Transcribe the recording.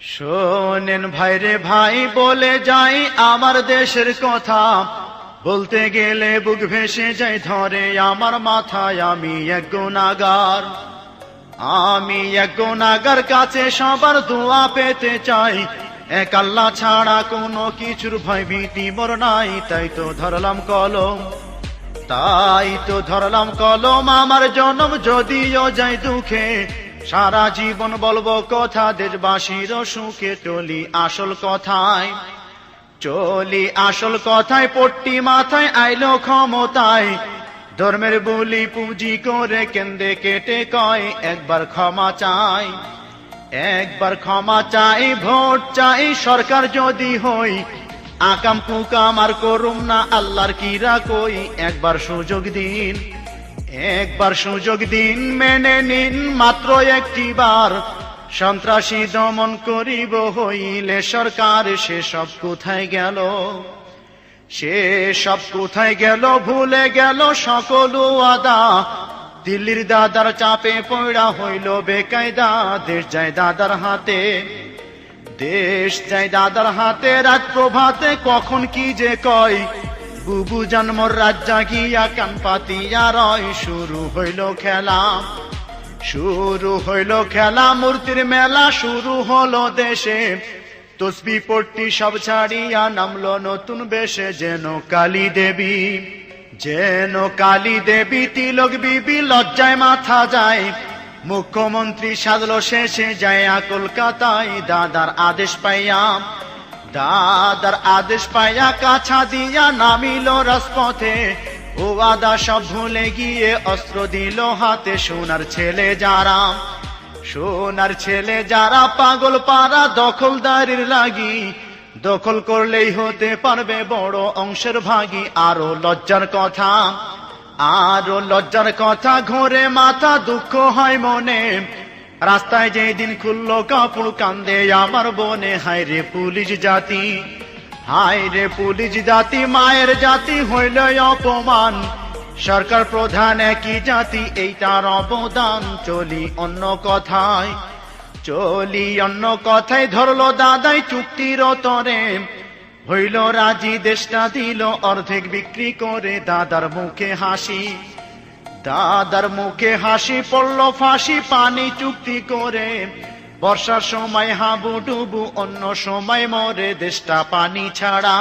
শোনেন ভাইরে ভাই, বলে যাই আমার দেশের কথা। বলতে গেলে বুক ভেসে যাই ধরে, আমার মাথায় আমি এক গুণাগার। আমি এক গুণাগার কাছে সবার দোয়া পেতে চাই। এক আল্লাহ ছাড়া কোনো কিছুর ভয় ভীতি মোর নাই, তাই তো ধরলাম কলম। তাই তো ধরলাম কলম, আমার জনম যদিও যাই দুঃখে। সারা জীবন বলব কথা দেশবাসীর সুখে চলি আসল কথায়। চলি আসল কথায়, পট্টি মাথায়, আইলো ক্ষমতায়। ধর্মের বলি পুঁজি করে কেন্দ্রে কেটে কয়, একবার ক্ষমা চাই। একবার ক্ষমা চাই, ভোট চাই, সরকার যদি হই। আকাম কুকাম আর করুম না, আল্লাহর কিরা কই, একবার সুযোগ দিন। একবার সুযোগ দিন, মেনে নিন, মাত্র একটি বার সন্ত্রাসী দমন করিব হইলে সরকার, সে সব কোথায় গেল? সে সব কোথায় গেল? ভুলে গেল সকল আদা দিল্লির দাদার চাপে পড়া হইল বেকায়দা। দেশ যায় দাদার হাতে। দেশ যায় দাদার হাতে। রাত প্রভাতে কখন কি যে কয়? বুবু জন্মর রাত জাগিয়া কান পাতিয়া রয়। শুরু হইল খেলা। শুরু হইল খেলা, মূর্তির মেলা শুরু হলো দেশে। তসবি পট্টি সব ছাড়িয়া নামলো নতুন বেশে। যেন কালী দেবী, যেন কালী দেবী, তিলক বিবি লজ্জায় মাথা যায়। মুখ্যমন্ত্রী সাজলো শেষে, যায় কলকাতায়, দাদার আদেশ পাইয়া। দাদার আদেশ পাইয়া কাছা দিয়া নামিল রাজপথে। ও আদা সব ভুলে গিয়ে অস্ত্র দিল হাতে। সোনার ছেলে যারা, সোনার ছেলে যারা, পাগল পাড়া দখলদারির লাগি। দখল করলেই হতে পারবে বড় অংশের ভাগি। আরও লজ্জার কথা, আরও লজ্জার কথা, ঘরে মাথা দুঃখ হয় মনে। রাস্তায় যেদিন খুললো কাপড় কান্দে আমার বনে, হায় রে পুলিশ জাতি, হায় রে পুলিশ জাতি, মায়ের জাতি হইল অপমান। সরকার প্রধান একই জাতি, এইটার অবদান, চলি অন্য কথায়, চলি অন্য কথায়, ধরলো দাদাই চুক্তির তরে হইল রাজি, দেশটা দিল অর্ধেক বিক্রি করে, দাদার মুখে হাসি। দাদার মুখে হাসি পড়ল, ফাঁসি, পানি চুক্তি করে। বর্ষার সময় হাবু ডুবু অন্য সময় মরে, দেশটা পানি ছাড়া।